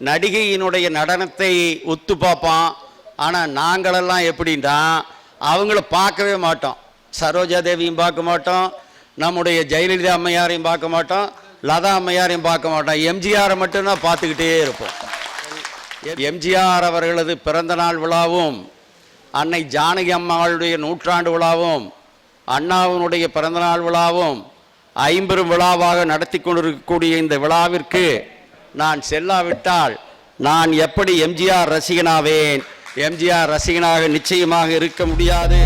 நடிகையினுடைய நடனத்தை ஒத்து பார்ப்பான். ஆனால் நாங்களெல்லாம் எப்படின்னா அவங்கள பார்க்கவே மாட்டோம். சரோஜா தேவியும் பார்க்க மாட்டோம். நம்முடைய ஜெயலலிதா அம்மையாரையும் பார்க்க மாட்டோம். லதா அம்மையாரையும் பார்க்க மாட்டோம். எம்ஜிஆரை மட்டும்தான் பார்த்துக்கிட்டே இருப்போம். எம்ஜிஆர் அவர்களது பிறந்த நாள் விழாவும் அன்னை ஜானகி அம்மாளுடைய நூற்றாண்டு விழாவும் அண்ணாவினுடைய பிறந்தநாள் விழாவும் ஐம்பெரும் விழாவாக நடத்தி கொண்டிருக்கக்கூடிய இந்த விழாவிற்கு நான் செல்லாவிட்டால் நான் எப்படி எம்ஜிஆர் ரசிகனாவேன்? எம்ஜிஆர் ரசிகனாக நிச்சயமாக இருக்க முடியாது.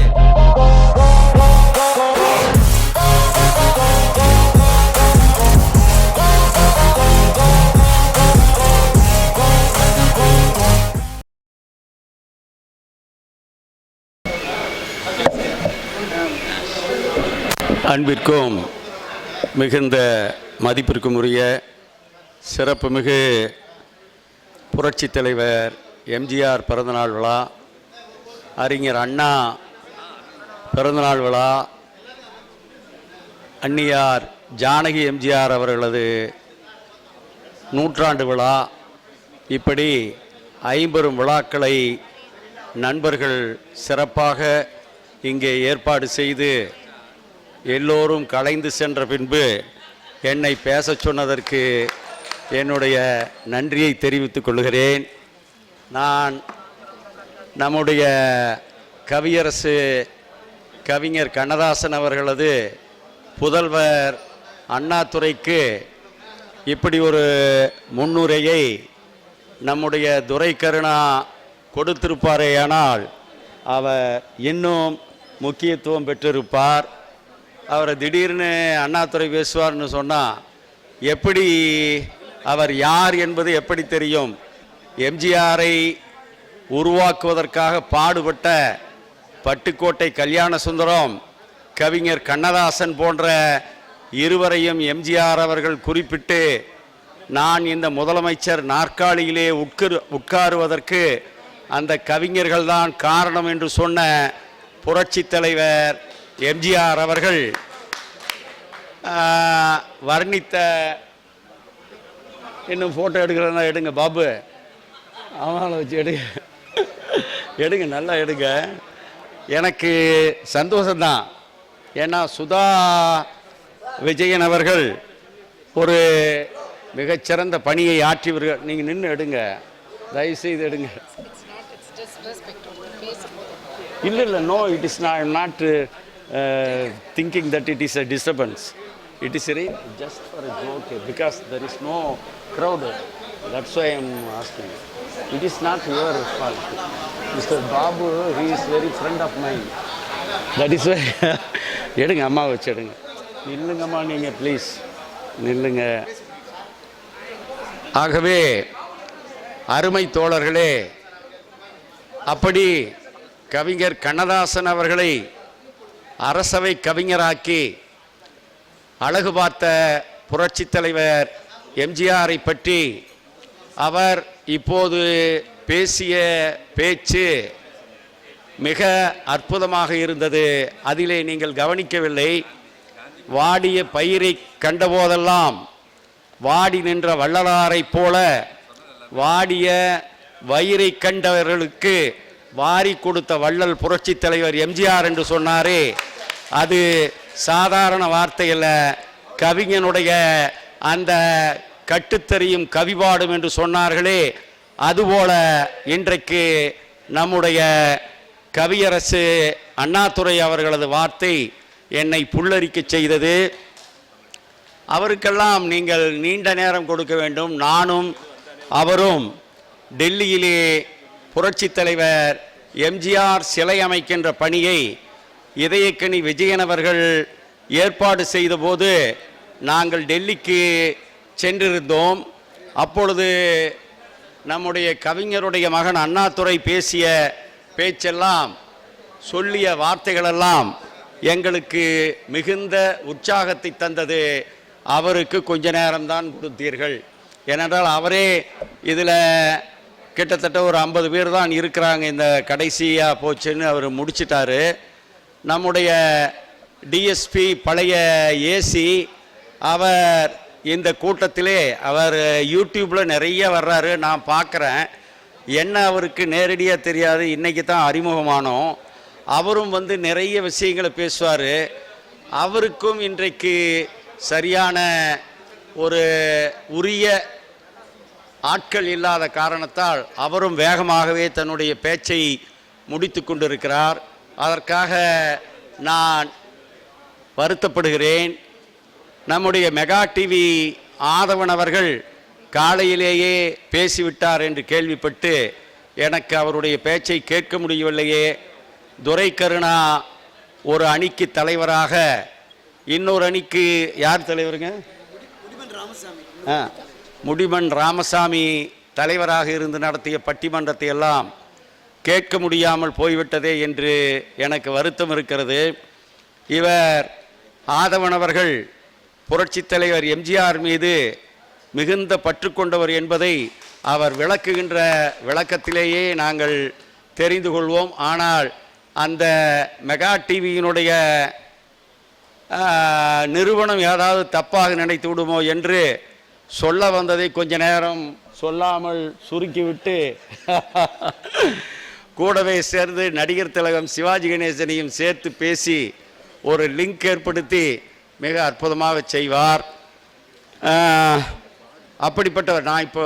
அன்பிற்கும் மிகுந்த மதிப்பிற்கும் உரிய சிறப்புமிகு புரட்சித் தலைவர் எம்ஜிஆர் பிறந்தநாள் விழா அறிஞர் அண்ணா பிறந்தநாள் விழா அன்னியார் ஜானகி எம்ஜிஆர் அவர்களது நூற்றாண்டு விழா இப்படி ஐம்பெரும் விழாக்களை நண்பர்கள் சிறப்பாக இங்கே ஏற்பாடு செய்து எல்லோரும் கலைந்து சென்ற பின்பு என்னை பேசச் சொன்னதற்கு என்னுடைய நன்றியை தெரிவித்துக் கொள்கிறேன். நான் நம்முடைய கவியரசு கவிஞர் கண்ணதாசன் அவர்களது புதல்வர் அண்ணாதுரைக்கு இப்படி ஒரு முன்னுரையை நம்முடைய துரை கருணா கொடுத்திருப்பாரேயானால் அவர் இன்னும் முக்கியத்துவம் பெற்றிருப்பார். அவரை திடீர்னு அண்ணாதுரை பேசுவார்னு சொன்னால் எப்படி அவர் யார் என்பது எப்படி தெரியும்? எம்ஜிஆரை உருவாக்குவதற்காக பாடுபட்ட பட்டுக்கோட்டை கல்யாண சுந்தரம் கவிஞர் கண்ணதாசன் போன்ற இருவரையும் எம்ஜிஆர் அவர்கள் குறிப்பிட்டு நான் இந்த முதலமைச்சர் நாற்காலியிலே உட்கரு உட்காருவதற்கு அந்த கவிஞர்கள் தான் காரணம் என்று சொன்ன புரட்சி தலைவர் எம்ஜிஆர் அவர்கள் வர்ணித்த இன்னும் ஃபோட்டோ எடுக்கிறதா எடுங்க பாபு. அவனால் வச்சு எடுங்க. எடுங்க நல்லா எடுங்க. எனக்கு சந்தோஷம்தான். ஏன்னா சுதா விஜயன் அவர்கள் ஒரு மிகச்சிறந்த பணியை ஆற்றியவர்கள். நீங்கள் நின்று எடுங்க. தயவுசெய்து எடுங்க. இல்லை இல்லை no it is not not thinking that it is a disturbance it is ray just for a joke because there is no crowd that's why am asking it is not your fault mister Babu he is very friend of mind that is why எடுங்க அம்மா வச்சு எடுங்க நில்லுங்கம்மா நீங்கள் please நில்லுங்க. ஆகவே அருமை தோழர்களே அப்படி கவிஞர் கண்ணதாசன் அவர்களை அரசவை கவிஞராக்கி அழகு பார்த்த புரட்சித் தலைவர் எம்ஜிஆரை பற்றி அவர் இப்போது பேசிய பேச்சு மிக அற்புதமாக இருந்தது. அதிலே நீங்கள் கவனிக்கவில்லை வாடிய பயிரை கண்டபோதெல்லாம் வாடி நின்ற வள்ளலாரைப் போல வாடிய வயிறை கண்டவர்களுக்கு வாரி கொடுத்த வள்ளல் புரட்சித் தலைவர் எம்ஜிஆர் என்று சொன்னாரே. அது சாதாரண வார்த்தையில் கவிஞனுடைய அந்த கட்டுத்தெறியும் கவிபாடும் என்று சொன்னார்களே அதுபோல இன்றைக்கு நம்முடைய கவியரசு அண்ணாதுரை அவர்களது வார்த்தை என்னை புல்லரிக்க செய்தது. அவருக்கெல்லாம் நீங்கள் நீண்ட நேரம் கொடுக்க வேண்டும். நானும் அவரும் டெல்லியிலே புரட்சித் தலைவர் எம்ஜிஆர் சிலை அமைக்கின்ற பணியை இதயக்கனி விஜயன் அவர்கள் ஏற்பாடு செய்தபோது நாங்கள் டெல்லிக்கு சென்றிருந்தோம். அப்பொழுது நம்முடைய கவிஞருடைய மகன் அண்ணாதுரை பேசிய பேச்செல்லாம் சொல்லிய வார்த்தைகளெல்லாம் எங்களுக்கு மிகுந்த உற்சாகத்தை தந்தது. அவருக்கு கொஞ்ச நேரம்தான் கொடுத்தீர்கள். ஏனென்றால் அவரே இதில் கிட்டத்தட்ட ஒரு ஐம்பது பேர் தான் இருக்கிறாங்க. இந்த கடைசியாக போச்சுன்னு அவர் முடிச்சிட்டாரு. நம்முடைய டிஎஸ்பி பழைய ஏசி அவர் இந்த கூட்டத்திலே அவர் யூடியூப்பில் நிறைய வர்றாரு நான் பார்க்குறேன். என்ன அவருக்கு நேரடியாக தெரியாது இன்றைக்கி தான் அறிமுகமானோம். அவரும் வந்து நிறைய விஷயங்களை பேசுவார். அவருக்கும் இன்றைக்கு சரியான ஒரு உரிய ஆட்கள் இல்லாத காரணத்தால் அவரும் வேகமாகவே தன்னுடைய பேச்சை முடித்து கொண்டிருக்கிறார். அதற்காக நான் வருத்தப்படுகிறேன். நம்முடைய மெகா டிவி ஆதவன் அவர்கள் காலையிலேயே பேசிவிட்டார் என்று கேள்விப்பட்டு எனக்கு அவருடைய பேச்சை கேட்க முடியவில்லையே. துரை கருணா ஒரு அணிக்கு தலைவராக இன்னொரு அணிக்கு யார் தலைவருங்க? ஆ, முடிமன் ராமசாமி தலைவராக இருந்து நடத்திய பட்டிமன்றத்தை எல்லாம் கேட்க முடியாமல் போய்விட்டதே என்று எனக்கு வருத்தம் இருக்கிறது. இவர் ஆதவனவர்கள் புரட்சித் தலைவர் எம்ஜிஆர் மீது மிகுந்த பற்று கொண்டவர் என்பதை அவர் விளக்குகின்ற விளக்கத்திலேயே நாங்கள் தெரிந்து கொள்வோம். ஆனால் அந்த மெகா டிவியினுடைய நிறுவனம் ஏதாவது தப்பாக நினைத்து விடுமோ என்று சொல்ல வந்ததை கொஞ்ச நேரம் சொல்லாமல் சுருக்கிவிட்டு கூடவே சேர்ந்து நடிகர் திலகம் சிவாஜி கணேசனையும் சேர்த்து பேசி ஒரு லிங்க் ஏற்படுத்தி மிக அற்புதமாக செய்வார். அப்படிப்பட்டவர். நான் இப்போ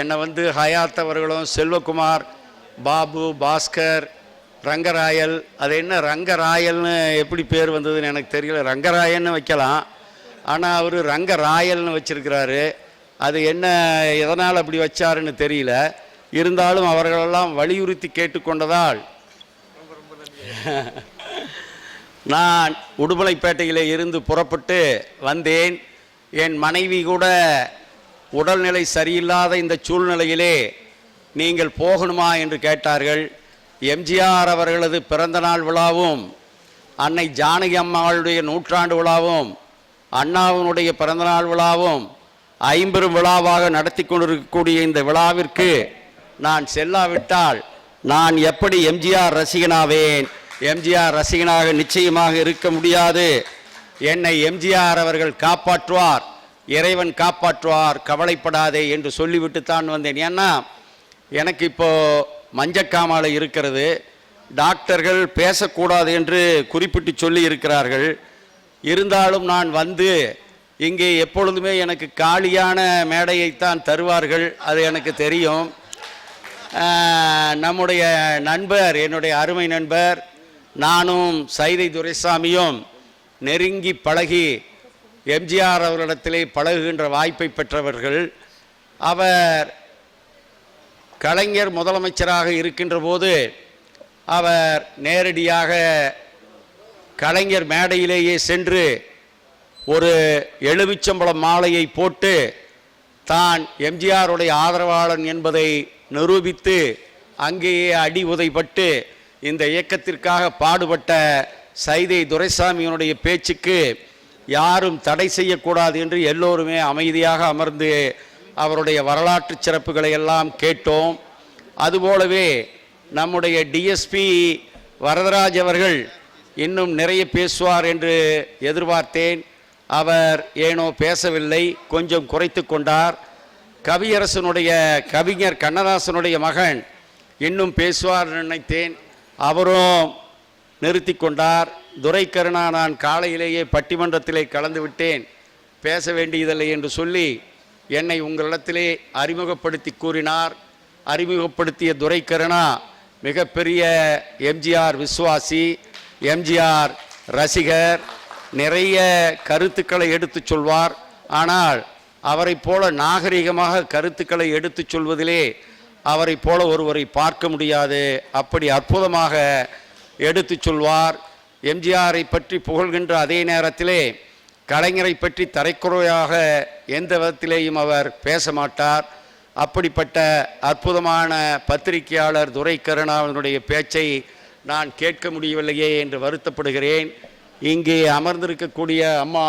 என்னை வந்து ஹயாத் அவர்களும் செல்வகுமார் பாபு பாஸ்கர் ரங்கராயல். அது என்ன ரங்கராயல்னு எப்படி பேர் வந்ததுன்னு எனக்கு தெரியல. ரங்கராயன்னு வைக்கலாம். ஆனால் அவர் ரங்கராயல்னு வச்சுருக்கிறாரு. அது என்ன எதனால் அப்படி வச்சாருன்னு தெரியல. இருந்தாலும் அவர்களெல்லாம் வலியுறுத்தி கேட்டுக்கொண்டதால். நான் உடுமலைப்பேட்டையில் இருந்து புறப்பட்டு வந்தேன். என் மனைவி கூட உடல்நிலை சரியில்லாத இந்த சூழ்நிலையிலே நீங்கள் போகணுமா என்று கேட்டார்கள். எம்ஜிஆர் அவர்களது பிறந்தநாள் விழாவும் அன்னை ஜானகி அம்மாளுடைய நூற்றாண்டு விழாவும் அண்ணாவினுடைய பிறந்தநாள் விழாவும் ஐம்பெரும் விழாவாக நடத்தி கொண்டிருக்கக்கூடிய இந்த விழாவிற்கு நான் செல்லாவிட்டால் நான் எப்படி எம்ஜிஆர் ரசிகனாவேன்? எம்ஜிஆர் ரசிகனாக நிச்சயமாக இருக்க முடியாது. என்னை எம்ஜிஆர் அவர்கள் காப்பாற்றுவார். இறைவன் காப்பாற்றுவார். கவலைப்படாதே என்று சொல்லிவிட்டு தான் வந்தேன். ஏன்னா எனக்கு இப்போது மஞ்சக்காமலை இருக்கிறது. டாக்டர்கள் பேசக்கூடாது என்று குறிப்பிட்டு சொல்லி இருக்கிறார்கள். இருந்தாலும் நான் வந்து இங்கே எப்பொழுதுமே எனக்கு காலியான மேடையைத்தான் தருவார்கள். அது எனக்கு தெரியும். நம்முடைய நண்பர் என்னுடைய அருமை நண்பர் நானும் சைதை துரைசாமியும் நெருங்கி பழகி எம்ஜிஆர் அவர்களிடத்திலே பழகுகின்ற வாய்ப்பை பெற்றவர்கள். அவர் கலைஞர் முதலமைச்சராக இருக்கின்ற போது அவர் நேரடியாக கலைஞர் மேடையிலேயே சென்று ஒரு எலுமிச்சம்பழம் மாலையை போட்டு தான் எம்ஜிஆருடைய ஆதரவாளன் என்பதை நிரூபித்து அங்கேயே அடி உதைப்பட்டு இந்த இயக்கத்திற்காக பாடுபட்ட சைதை துரைசாமியினுடைய பேச்சுக்கு யாரும் தடை செய்யக்கூடாது என்று எல்லோருமே அமைதியாக அமர்ந்து அவருடைய வரலாற்று சிறப்புகளை எல்லாம் கேட்டோம். அதுபோலவே நம்முடைய டிஎஸ்பி வரதராஜ் அவர்கள் இன்னும் நிறைய பேசுவார் என்று எதிர்பார்த்தேன். அவர் ஏனோ பேசவில்லை கொஞ்சம் குறைத்து கொண்டார். கவியரசனுடைய கவிஞர் கண்ணதாசனுடைய மகன் இன்னும் பேசுவார் நினைத்தேன். அவரும் நிறுத்தி கொண்டார். துரை கருணா நான் காலையிலேயே பட்டிமன்றத்திலே கலந்து விட்டேன். பேச வேண்டியதில்லை என்று சொல்லி என்னை உங்களிடத்திலே அறிமுகப்படுத்தி கூறினார். அறிமுகப்படுத்திய துரை கருணா மிகப்பெரிய எம்ஜிஆர் விஸ்வாசி எம்ஜிஆர் ரசிகர் நிறைய கருத்துக்களை எடுத்துச் சொல்வார். ஆனால் அவரைப் போல நாகரிகமாக கருத்துக்களை எடுத்துச் சொல்வதிலே அவரை போல ஒருவரை பார்க்க முடியாது. அப்படி அற்புதமாக எடுத்துச் சொல்வார். எம்ஜிஆரை பற்றி புகழ்கின்ற அதே நேரத்திலே கலைஞரை பற்றி தரைக்குறையாக எந்த விதத்திலேயும் அவர் பேச மாட்டார். அப்படிப்பட்ட அற்புதமான பத்திரிகையாளர் துரை கருணாவினுடைய பேச்சை நான் கேட்க முடியவில்லையே என்று வருத்தப்படுகிறேன். இங்கே அமர்ந்திருக்கக்கூடிய அம்மா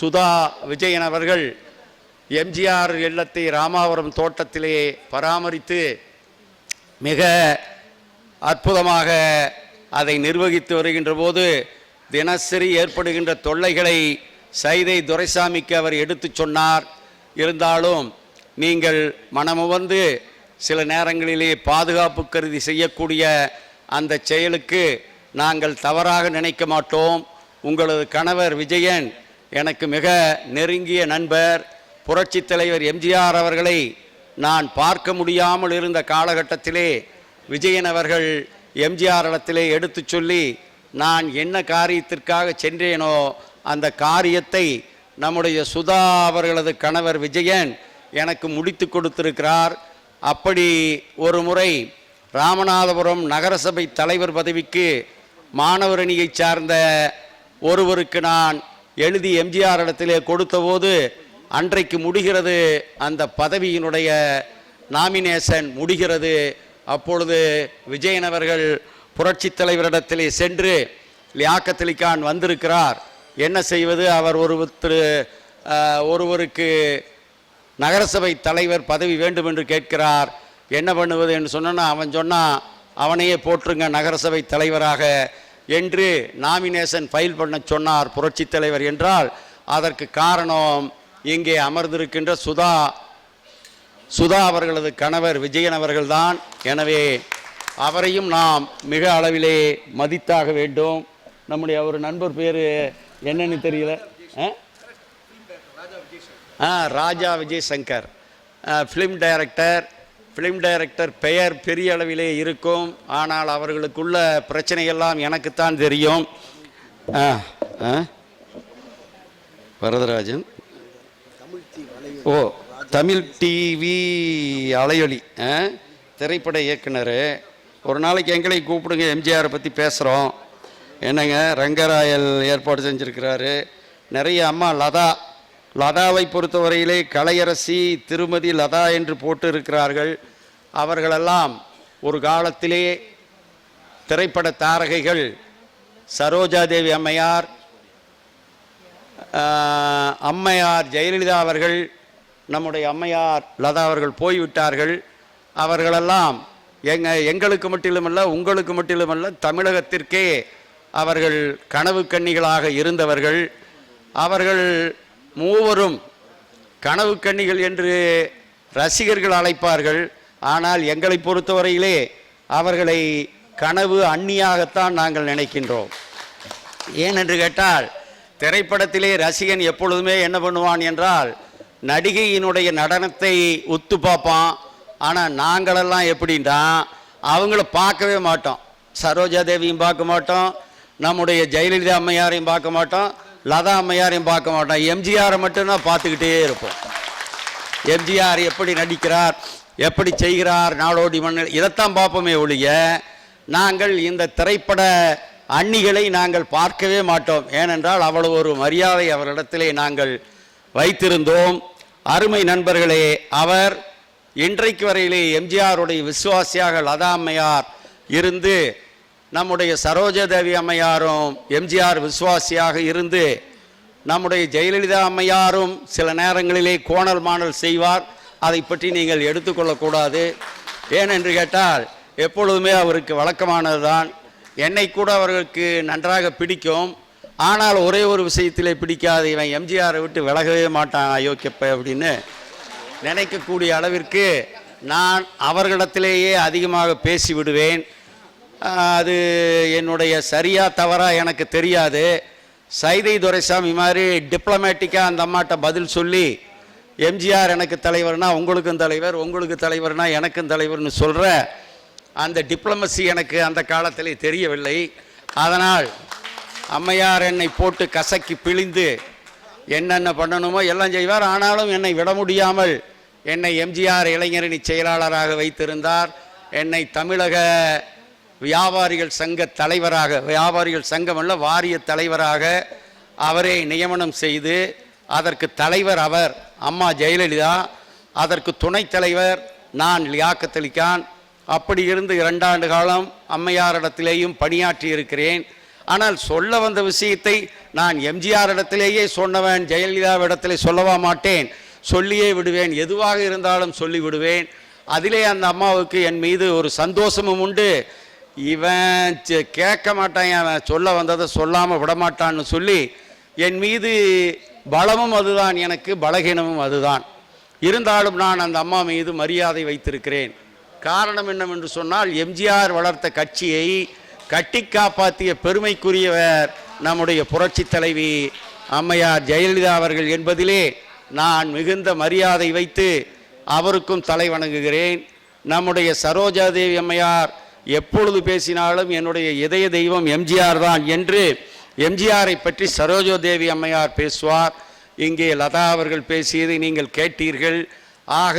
சுதா விஜயன் அவர்கள் எம்ஜிஆர் இல்லத்தை ராமாவரம் தோட்டத்திலே பராமரித்து மிக அற்புதமாக அதை நிர்வகித்து வருகின்ற போது தினசரி ஏற்படுகின்ற தொல்லைகளை சைதை துரைசாமிக்கு அவர் எடுத்து சொன்னார். இருந்தாலும் நீங்கள் மனமுவந்து சில நேரங்களிலே பாதுகாப்பு கருதி செய்யக்கூடிய அந்த செயலுக்கு நாங்கள் தவறாக நினைக்க மாட்டோம். உங்களது கணவர் விஜயன் எனக்கு மிக நெருங்கிய நண்பர். புரட்சித் தலைவர் எம்ஜிஆர் அவர்களை நான் பார்க்க முடியாமல் இருந்த காலகட்டத்திலே விஜயன் அவர்கள் எம்ஜிஆர் இடத்திலே எடுத்துச் சொல்லி நான் என்ன காரியத்திற்காக சென்றேனோ அந்த காரியத்தை நம்முடைய சுதா அவர்களது கணவர் விஜயன் எனக்கு முடித்து கொடுத்திருக்கிறார். அப்படி ஒரு முறை ராமநாதபுரம் நகரசபை தலைவர் பதவிக்கு மாணவரணியை சார்ந்த ஒருவருக்கு நான் எழுதி எம்ஜிஆர் இடத்திலே கொடுத்தபோது அன்றைக்கு முடிகிறது அந்த பதவியினுடைய நாமினேஷன் முடிகிறது. அப்பொழுது விஜயன் அவர்கள் புரட்சித் தலைவரிடத்திலே சென்று லியாக்கத்தலிகான் வந்திருக்கிறார். என்ன செய்வது? அவர் ஒருத்தர் ஒருவருக்கு நகரசபை தலைவர் பதவி வேண்டும் என்று கேட்கிறார். என்ன பண்ணுவது என்று சொன்னா அவன் சொன்னால் அவனையே போற்றுங்க நகரசபை தலைவராக என்று நாமினேஷன் ஃபைல் பண்ண சொன்னார் புரட்சித் தலைவர் என்றால் அதற்கு காரணம் இங்கே அமர்ந்திருக்கின்ற சுதா சுதா அவர்களது கணவர் விஜயன் அவர்கள்தான். எனவே அவரையும் நாம் மிக அளவிலே மதித்தாக வேண்டும். நம்முடைய ஒரு நண்பர் பேர் என்னன்னு தெரியல. ஆ? ஆ Raja Vijay Shankar film director film director பெயர் பெரிய அளவிலே இருக்கும். ஆனால் அவர்களுக்குள்ள பிரச்சனையெல்லாம் எனக்குத்தான் தெரியும். ஆ, ஆ? வரதராஜன். ஓ தமிழ் டிவி அலையொலி ஆ? திரைப்பட இயக்குனர். ஒரு நாளைக்கு எங்களை கூப்பிடுங்க எம்ஜிஆரை பற்றி பேசுகிறோம் என்னங்க ரங்கராயல் ஏற்பாடு செஞ்சுருக்கிறாரு. நிறைய அம்மா லதா லதாவை பொறுத்தவரையிலே கலையரசி திருமதி லதா என்று போட்டு இருக்கிறார்கள். அவர்களெல்லாம் ஒரு காலத்திலே திரைப்பட தாரகைகள். சரோஜாதேவி அம்மையார் அம்மையார் ஜெயலலிதா அவர்கள் நம்முடைய அம்மையார் லதா அவர்கள் போய்விட்டார்கள். அவர்களெல்லாம் எங்க எங்களுக்கு மட்டிலுமல்ல உங்களுக்கு மட்டிலுமல்ல தமிழகத்திற்கே அவர்கள் கனவு கன்னிகளாக இருந்தவர்கள். அவர்கள் மூவரும் கனவு கன்னிகள் என்று ரசிகர்கள் அழைப்பார்கள். ஆனால் எங்களை பொறுத்தவரையிலே அவர்களை கனவு அந்நியாகத்தான் நாங்கள் நினைக்கின்றோம். ஏன் என்று கேட்டால் திரைப்படத்திலே ரசிகன் எப்பொழுதுமே என்ன பண்ணுவான் என்றால் நடிகையினுடைய நடனத்தை ஒத்து பார்ப்பான். ஆனால் நாங்களெல்லாம் எப்படின்னா அவங்கள பார்க்கவே மாட்டோம். சரோஜா தேவியும் பார்க்க மாட்டோம். நம்முடைய ஜெயலலிதா அம்மையாரையும் பார்க்க மாட்டோம். லதா அம்மையாரையும் பார்க்க மாட்டோம். எம்ஜிஆரை மட்டும்தான் பார்த்துக்கிட்டே இருப்போம். எம்ஜிஆர் எப்படி நடிக்கிறார் எப்படி செய்கிறார் நாடோடி மண்ணில் இதைத்தான் பார்ப்போமே ஒழிய நாங்கள் இந்த திரைப்பட அன்னிகளை நாங்கள் பார்க்கவே மாட்டோம். ஏனென்றால் அவ்வளவு ஒரு மரியாதை அவரிடத்திலே நாங்கள் வைத்திருந்தோம். அருமை நண்பர்களே அவர் இன்றைக்கு வரையிலே எம்ஜிஆருடைய விசுவாசியாக லதா அம்மையார் இருந்து நம்முடைய சரோஜாதேவி அம்மையாரும் எம்ஜிஆர் விசுவாசியாக இருந்து நம்முடைய ஜெயலலிதா அம்மையாரும் சில நேரங்களிலே கோணல் மாணல் செய்வார். அதை பற்றி நீங்கள் எடுத்துக்கொள்ளக்கூடாது ஏனென்று கேட்டால் எப்பொழுதுமே அவருக்கு வழக்கமானதுதான். என்னை கூட அவர்களுக்கு நன்றாக பிடிக்கும். ஆனால் ஒரே ஒரு விஷயத்திலே பிடிக்காது. இவன் எம்ஜிஆரை விட்டு விலகவே மாட்டான் அயோக்கியப்ப அப்படின்னு நினைக்கக்கூடிய அளவிற்கு நான் அவர்களிடத்திலேயே அதிகமாக பேசி விடுவேன் அது என்னுடைய சரியா தவறா எனக்கு தெரியாது. சைதை துரைசாமி மாதிரி டிப்ளமேட்டிக்காக அந்த அம்மாட்ட பதில் சொல்லி எம்ஜிஆர் எனக்கு தலைவர்னா உங்களுக்கும் தலைவர் உங்களுக்கு தலைவர்னா எனக்கும் தலைவர்னு சொல்கிற அந்த டிப்ளமசி எனக்கு அந்த காலத்திலே தெரியவில்லை. அதனால் அம்மையார் என்னை போட்டு கசக்கி பிழிந்து என்னென்ன பண்ணணுமோ எல்லாம் செய்வார். ஆனாலும் என்னை விட முடியாமல் என்னை எம்ஜிஆர் இளைஞரணி செயலாளராக வைத்திருந்தார். என்னை தமிழக வியாபாரிகள் சங்க தலைவராக வியாபாரிகள் சங்கம் அல்ல வாரிய தலைவராக அவரை நியமனம் செய்து அதற்கு தலைவர் அவர் அம்மா ஜெயலலிதா அதற்கு துணைத் தலைவர் நான் லியாக்கத்தளிக்கான் அப்படி இருந்து இரண்டாண்டு காலம் அம்மையாரிடத்திலேயும் பணியாற்றி இருக்கிறேன். ஆனால் சொல்ல வந்த விஷயத்தை நான் எம்ஜிஆர் இடத்திலேயே சொன்னவன் ஜெயலலிதாவிடத்திலே சொல்லவா மாட்டேன். சொல்லியே விடுவேன். எதுவாக இருந்தாலும் சொல்லி விடுவேன். அதிலே அந்த அம்மாவுக்கு என் மீது ஒரு சந்தோஷமும் உண்டு. இவன் செ- கேட்க மாட்டான். அவன் சொல்ல வந்ததை சொல்லாமல் விடமாட்டான்னு சொல்லி என் மீது பலமும் அதுதான். எனக்கு பலகீனமும் அதுதான். இருந்தாலும் நான் அந்த அம்மா மீது மரியாதை வைத்திருக்கிறேன். காரணம் என்னவென்று சொன்னால் எம்ஜிஆர் வளர்த்த கட்சியை கட்டி காப்பாற்றிய பெருமைக்குரியவர் நம்முடைய புரட்சி தலைவி அம்மையார் ஜெயலலிதா அவர்கள் என்பதிலே நான் மிகுந்த மரியாதை வைத்து அவருக்கும் தலை வணங்குகிறேன். நம்முடைய சரோஜாதேவி அம்மையார் எப்பொழுது பேசினாலும் என்னுடைய இதய தெய்வம் எம்ஜிஆர் தான் என்று எம்ஜிஆரை பற்றி சரோஜாதேவி அம்மையார் பேசுவார். இங்கே லதா அவர்கள் பேசியதை நீங்கள் கேட்டீர்கள். ஆக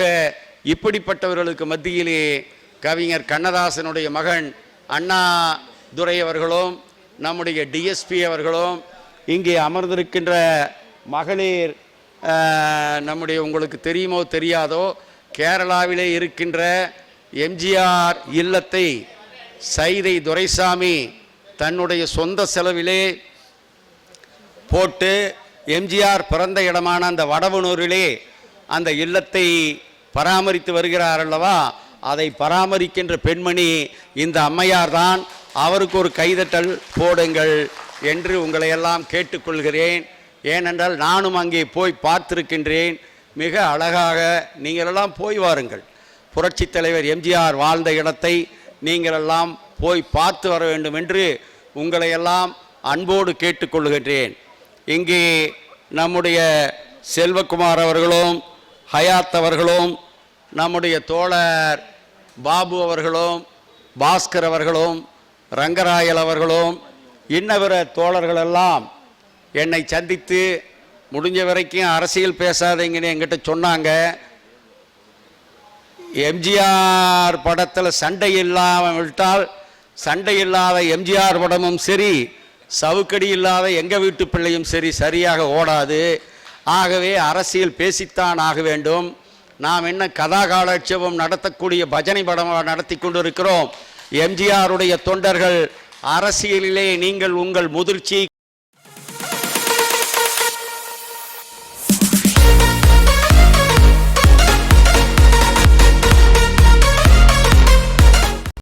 இப்படிப்பட்டவர்களுக்கு மத்தியிலே கவிஞர் கண்ணதாசனுடைய மகன் அண்ணா துரை அவர்களும் நம்முடைய டிஎஸ்பி அவர்களும் இங்கே அமர்ந்திருக்கின்ற மகளிர் நம்முடைய உங்களுக்கு தெரியுமோ தெரியாதோ கேரளாவிலே இருக்கின்ற எம்ஜிஆர் இல்லத்தை சைதை துரைசாமி தன்னுடைய சொந்த செலவிலே போட்டு எம்ஜிஆர் பிறந்த இடமான அந்த வடவனூரிலே அந்த இல்லத்தை பராமரித்து வருகிறார் அல்லவா? அதை பராமரிக்கின்ற பெண்மணி இந்த அம்மையார் தான் அவருக்கு ஒரு கைதட்டல் போடுங்கள் என்று உங்களையெல்லாம் கேட்டுக்கொள்கிறேன். ஏனென்றால் நானும் அங்கே போய் பார்த்திருக்கின்றேன். மிக அழகாக நீங்களெல்லாம் போய் வாருங்கள். புரட்சித் தலைவர் எம்ஜிஆர் வாழ்ந்த இடத்தை நீங்களெல்லாம் போய் பார்த்து வர வேண்டும் என்று உங்களையெல்லாம் அன்போடு கேட்டுக்கொள்கின்றேன் இங்கே நம்முடைய செல்வகுமார் அவர்களும் ஹயாத் அவர்களும் நம்முடைய தோழர் பாபு அவர்களும் பாஸ்கர் அவர்களும் ரங்கராயல் அவர்களும் இன்னவிற தோழர்களெல்லாம் என்னை சந்தித்து முடிஞ்ச வரைக்கும் அரசியல் பேசாதீங்கன்னு என்கிட்ட சொன்னாங்க. எம்ஜிஆர் படத்தில் சண்டை இல்லாமல் விட்டால் சண்டை இல்லாத எம்ஜிஆர் படமும் சரி சவுக்கடி இல்லாத எங்கள் வீட்டு பிள்ளையும் சரி சரியாக ஓடாது. ஆகவே அரசியல் பேசித்தான் ஆக வேண்டும். நாம் என்ன கதா காலட்சேபம் நடத்தக்கூடிய பஜனை படம் நடத்தி கொண்டிருக்கிறோம். எம்ஜிஆருடைய தொண்டர்கள் அரசியலிலே நீங்கள் உங்கள் முதிர்ச்சி